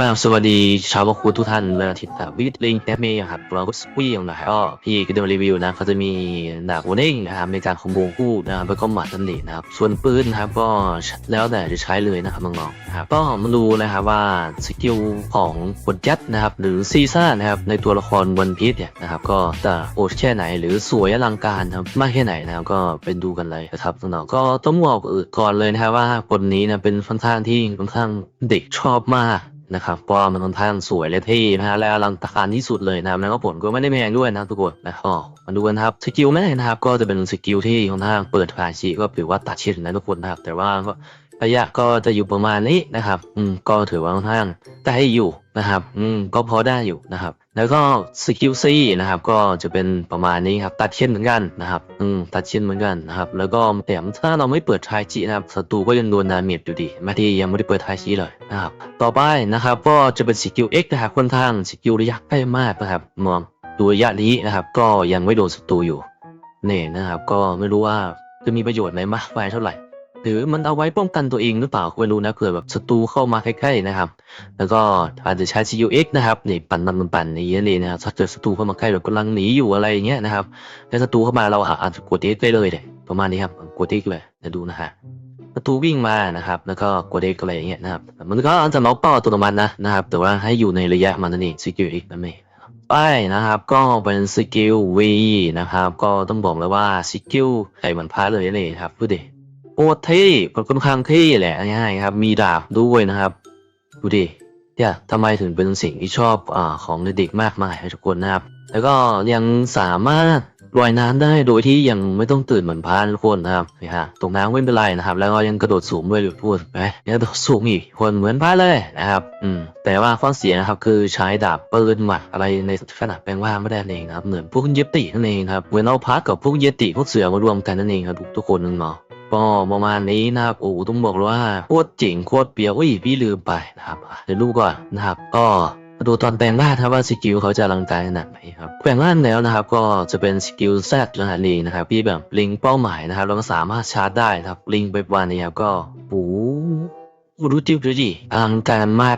กราบสวัสดีชาวบคูทุกท่านเลยทิศตาวิทลิงแทเมย์ครับเราก็สปีงนะครับก็พี่ก็จะมารีวิวนะเขาจะมีดาบวอนิ่งนะครับในการคอมโบคู่นะครับแล้วก็หมัดนั่นเองนะครับส่วนปืนนะครับก็แล้วแต่จะใช้เลยนะครับน้องๆนะครับก็มาดูนะครับว่าสกิลของบทยัดนะครับหรือซีซ่านะครับในตัวละครวันพีชเนี่ยนะครับก็จะโอดแค่ไหน หรือสวยอลังการครับมากแค่ไหนนะครับก็ไปดูกันเลยนะครับน้องๆก็ต้องบอกก่อนเลยนะครับว่าบทนี้นะเป็นค่อนข้างที่ค่อนข้างเด็กชอบมาก นะครับเพราะมันค่อนข้างสวยและเท่นะฮะและอลังการที่สุดเลยนะครับแล้วก็ผลก็ไม่ได้แพงด้วยนะทุกคนนะก็มาดูกันครับสกิลแม่นะครับก็จะเป็นสกิลที่ค่อนข้างเปิดผ่านชีก็ถือว่าตัดชิ้นนะทุกคนนะครับแต่ว่าก็ระยะก็จะอยู่ประมาณนี้นะครับ อืม ก็ถือว่าค่อนข้างได้อยู่นะครับ อืม ก็พอได้อยู่นะครับ แล้วก็สกิลซีนะครับก็จะเป็นประมาณนี้ครับตัดเช่นเหมือนกันนะครับอืมตัดเช่นเหมือนกันนะครับแล้วก็แถมถ้าเราไม่เปิดทายจีนะครับศัตรูก็ยังโดนดาเมจอยู่ดีแม้ที่ยังไม่ได้เปิดทายจีเลยนะครับต่อไปนะครับก็จะเป็นสกิล X นะครับค่อนข้างสกิลระยะใกล้มากนะครับมองดูระยะนี้นะครับก็ยังไม่โดนศัตรูอยู่นี่นะครับก็ไม่รู้ว่าจะมีประโยชน์ไหนมากไปเท่าไหร่ หรือมันเอาไว้ป้องกันตัวเองหรือเปล่าไม่รู้นะเผื่อแบบศัตรูเข้ามาใกล้ๆนะครับ แล้วก็อาจจะใช้ CUX นะครับนี่ปั่นมันปั่นอย่างเงี้ยเลยนะครับถ้าเจอศัตรูเข้ามาใกล้แบบกำลังหนีอยู่อะไรอย่างเงี้ยนะครับแล้วศัตรูเข้ามาเราอาจจะกด X ได้เลยเลยประมาณนี้ครับกด X เลยเดี๋ยวดูนะฮะศัตรูวิ่งมานะครับ แล้วก็กด X อะไรอย่างเงี้ยนะครับมันก็อาจจะน็อกเป้าอัตัวมันนะนะครับแต่ว่าให้อยู่ในระยะมันนั่นเอง CUX นั่นเองไปนะครับก็เป็นสกิล V นะครับ ก็ต้องบอกเลยว่าสกิลไอ้เหมือนพาเลยเลยครับพูดดิ คตรเท่ค่อนข้างเท่แหละง่ายๆครับ มีดาบด้วยนะครับ ดูดิเนี่ยทำไมถึงเป็นสิ่งที่ชอบอ่าของเด็กๆมากมายทุกคนนะครับ แล้วก็ยังสามารถลอยน้ำได้โดยที่ยังไม่ต้องตื่นเหมือนพานทุกคนนะครับนี่ฮะตกน้ำไม่เป็นไรนะครับ แล้วก็ยังกระโดดสูงด้วยหรือพูดไปยังกระโดดสูงอีกคนเหมือนพานเลยนะครับ อืม แต่ว่าข้อเสียนะครับคือใช้ดาบปืนหมัดอะไรในขนาดแปลงว่าไม่ได้นั่นเองนะครับ เหมือนพวกเยตินั่นเองครับเหมือนเอาพักกับพวกเยติพวกเสือมารวมกันนั่นเองครับทุกทุกคนนึงเนาะ ก็ประมาณนี้นะครับโอ้ต้องบอกเลยว่าโคตรเจ๋งโคตรเปียวอุ้ยพี่ลืมไปนะครับเดี๋ยวดูก่อนนะครับ ก็ดูตอนแปลงร่างนครับว่าสกิลเขาจะลังการขนาดไหนครับแปลงร่างแล้วนะครับ ก็จะเป็นสกิลแซดขนาดนี้นะครับพี่แบบลิงเป้าหมายนะครับเราก็สามารถชาร์จได้นะครับลิงไปวันนี้ครับก็โอ้โหดูดิดูดิอลังการมาก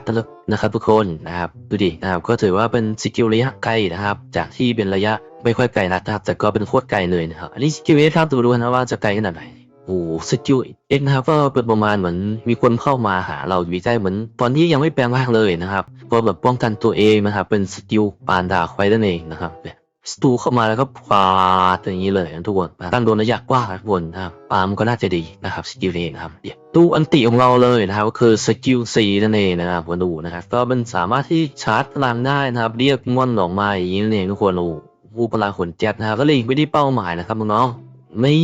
นะครับทุกคนนะครับดูดินะครับก็ถือว่าเป็นสกิลระยะไกลนะครับ จากที่เป็นระยะไม่ค่อยไกลนักนะครับแต่ก็เป็นโคตรไกลเลยนะครับอันนี้สกิลเอครับดูดูนะว่าจะไกลขนาดไหน โอ้สกิลเอ็กนะครับก็เป็นประมาณเหมือนมีคนเข้ามาหาเราอยู่ใกล้เหมือน ตอนที่ยังไม่แปลงร่างเลยนะครับก็แบบป้องกันตัวเองนะครับ เป็นสกิลปานดาบไว้นั่นเองนะครับเนี่ยสตูเข้ามาแล้วก็ปาดอย่างนี้เลยทุกคนตั้งโดนระยะกว้างทุกคนนะครับปามันก็น่าจะดีนะครับสกิลนี้นะครับเดี๋ยวตู้อันติของเราเลยนะครับก็คือสกิลซีนั่นเองนะครับมาดูนะครับก็มันสามารถที่ชาร์จพลังได้นะครับเรียกมอนออกมาอย่างนี้นั่นเองทุกคนโอ้ผู้พลังขนเจ็ดนะครับก็เลยไม่ได้เป้าหมายนะครับน้อง ๆไม่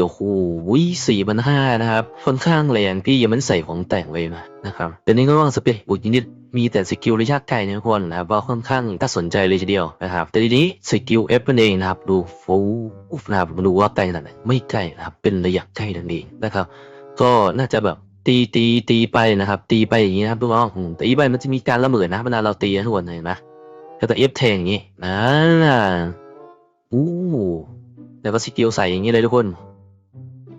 โอ้โหสี่พันห้านะครับค่อนข้างแรงพี่ยังไม่ได้ใส่ของแต่งเลยมานะครับแต่นี่ก็ว่างสเปคบุญนิดมีแต่สกิลระยะไกลนะทุกคนนะครับว่าค่อนข้างน่าสนใจเลยทีเดียวนะครับแต่ทีนี้สกิลเอฟนั่นเองนะครับดูฟูฟนะครับมาดูว่าไกลขนาดไหนไม่ไกลนะครับเป็นระยะใกล้นั่นเองนะครับ ก็น่าจะแบบตีตีตีไปนะครับ ตีไปอย่างนี้นะครับทุกคนอืมตีไปมันจะมีการละเมิดนะเวลาเราตีนะทุกคนเห็นไหมก็จะเอฟแทงอย่างนี้นะอู้ แล้วก็สกิลใส่อย่างนี้เลยทุกคน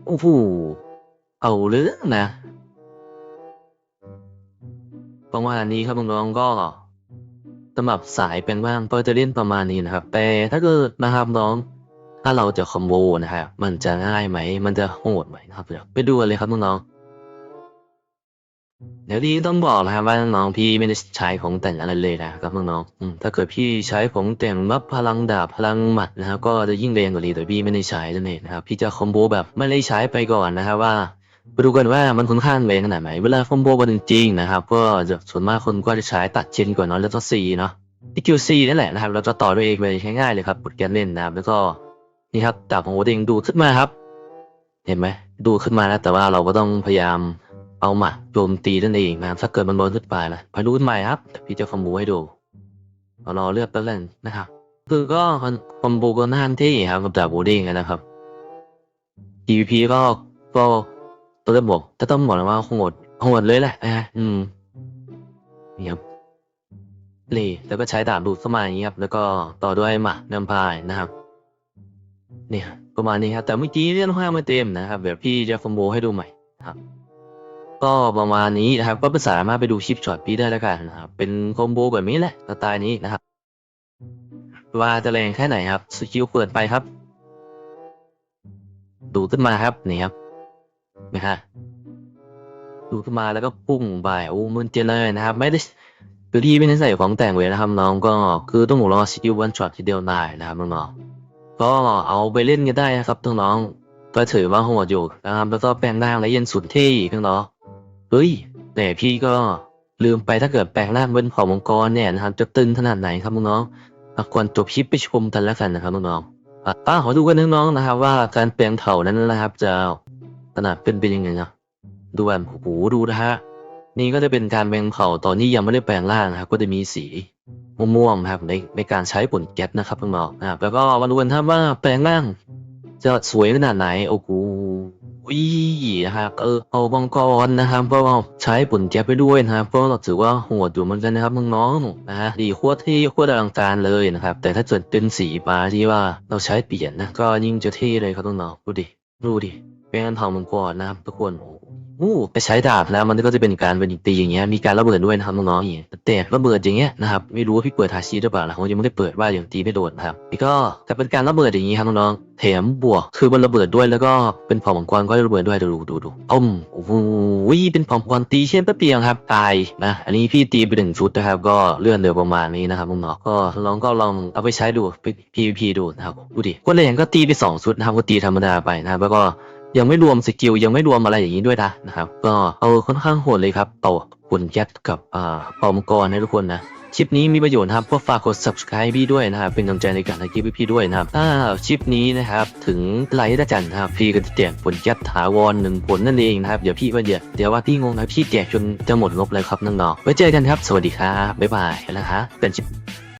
โอ้โหเอาเรื่องนะประมาณนี้ครับน้องๆก็สำหรับสายเป็นว่างก็จะเล่นประมาณนี้นะครับ แต่ถ้าเกิดนะครับน้อง ถ้าเราจะคอมโบนะครับ มันจะง่ายไหม มันจะโหดไหมนะครับเดี๋ยวไปดูกันเลยครับน้องๆ เดี๋ยวดีต้องบอกนะครับว่าน้องพี่ไม่ได้ใช้ของแต่งอะไรเลยนะครับน้องๆอืมถ้าเกิดพี่ใช้ของแต่งรับพลังดาบพลังหมัดนะครับก็จะยิ่งแรงกว่านี้แต่พี่ไม่ได้ใช้นั่นเองนะครับพี่จะคอมโบแบบไม่ได้ใช้ไปก่อนนะครับว่าไปดูกันว่ามันค่อนข้างแรงขนาดไหนเวลาคอมโบกันจริงๆนะครับก็จะส่วนมากคนก็จะใช้ตัดเชนก่อนเนาะแล้วก็ซีเนาะที่คิวซีนั่นแหละนะครับเราจะต่อด้วยเองเลยง่ายๆเลยครับบทการเล่นนะครับแล้วก็นี่ครับดาบของโอเดงดูขึ้นมาครับ เห็นไหมดูขึ้นมาแล้วแต่ว่าเราก็ต้องพยายาม เอาหมัดโจมตีนั่นเองนะครับถ้าเกิดมันโดนขึ้นไปนะไปดูกันใหม่ครับ พี่จะคอมโบให้ดูเอารอเลือกตัวเล่นนะครับ คือก็คอมโบก็น่านที่ครับกับดาบโอเดงนะครับ PVP ก็ก็ตัวเล่นบอกถ้าต้องบอกเลยว่าโหดโหดเลยแหละนะฮะอืมนี่ครับเลยแล้วก็ใช้ดาบดูดเข้ามาอย่างนี้ครับ แล้วก็ต่อด้วยหมากนำพายนะครับ เนี่ยประมาณนี้ครับ แต่เมื่อกี้เล่นห้าไม่เต็มนะครับ เดี๋ยวพี่จะคอมโบให้ดูใหม่ครับ ก็ประมาณนี้นะครับ ก็สามารถไปดูคลิปช็อตพี่ได้แล้วกันนะครับ เป็นคอมโบแบบนี้แหละสไตล์นี้นะครับ ว่าจะแรงแค่ไหนครับ สกิลเปิดไปครับ ดูขึ้นมาครับนี่ครับนะฮะดูขึ้นมาแล้วก็พุ่งไปโอ้มืนเจเลยนะครับ ไม่ได้คือที่ไม่ได้ใส่ของแต่งไว้นะครับน้องก็คือต้องรอสกิลวันช็อตทีเดียวได้นะครับน้องก็เอาไปเล่นกันได้นะครับน้องก็ถือว่าโหดอยู่นะครับแล้วก็แปลงร่างและเย็นสุดเท่น้อง เฮ้ย แต่พี่ก็ลืมไปถ้าเกิดแปลงร่างเป็นเผ่ามังกรเนี่ยนะครับจะตึงขนาดไหนครับน้องๆอะควรจบคลิปไปชมกันแล้วกันนะครับน้องๆอะป้าขอดูกันน้องๆนะครับว่าการแปลงเถานั้นนะครับจะขนาดเป็นเป็นยังไงนะดูแบบโอ้โหดูนะฮะนี่ก็จะเป็นการแปลงเผาตอนนี้ยังไม่ได้แปลงร่างนะครับก็จะมีสีม่วงๆนะครับในในการใช้ผลแก๊สนะครับน้องๆนะครับแล้วก็มาดูกันครับว่าแปลงร่างจะสวยขนาดไหนโอ้โห วินะครับเออเอาบังกรนะครับก็ใช้ปุ่นแก๊ปไปด้วยนะครับก็ถือว่าโหดอยู่เหมือนกันนะครับน้องๆนะฮะดีโคตรที่โคตรอลังการเลยนะครับแต่ถ้าเกิดเป็นสีมาที่ว่าเราใช้เปลี่ยนนะก็ยิ่งจะเท่เลยครับน้องๆดูดิดูดิเป็นการทองมังกรนะครับทุกคนโอ้ โหอู้ไปใช้ดาบแล้วมันก็จะเป็นการเป็นตีอย่างเงี้ยมีการระเบิดด้วยนะครับน้องๆอย่างเงี้ยแต่ระเบิดอย่างเงี้ยนะครับไม่รู้ว่าพี่เปิดทาชีหรือเปล่านะผมยังไม่ได้เปิดว่าอย่างตีไม่โดนนะครับนี่ก็จะเป็นการระเบิดอย่างงี้ครับน้องๆแถมบวกคือมันระเบิดด้วยแล้วก็เป็นผ่ามังกรก็ระเบิดด้วยดูดูดูอ้มโอ้โหเป็นเผ่ามังกรตีเช่นแป๊บเดียวครับตายนะอันนี้พี่ตีไปหนึ่งชุดนะครับก็เลื่อนเร็วประมาณนี้นะครับน้องๆก็น้องก็ลองเอาไปใช้ดู PVP ดูนะครับดูดิก็เลยก็ตีไปสองชุดนะครับก็ตีธรรมดาไปนะครับแล้วก็ ยังไม่รวมสกิลยังไม่รวมอะไรอย่างนี้ด้วยนะนะครับ ก็เอาค่อนข้างโหดเลยครับต่อหุ่นแก๊สกับอ่าปอมกรนะทุกคนนะคลิปนี้มีประโยชน์นะครับพวกฝากกด subscribe พี่ด้วยนะครับ เป็นกำลังใจในการทำคลิปให้พี่ด้วยนะครับ ถ้าคลิปนี้นะครับถึงไลค์ได้จันนะครับ พี่ก็จะแจกผลแก๊ถาวรหนึ่งผลนั่นเองนะครับ เดี๋ยวพี่ว่าเดี๋ยวเดี๋ยวว่าพี่งงนะพี่แจกจนจะหมดงบเลยครับน้องๆไว้เจอกันครับ สวัสดีครับ บ๊ายบายนะฮะเป็นคลิป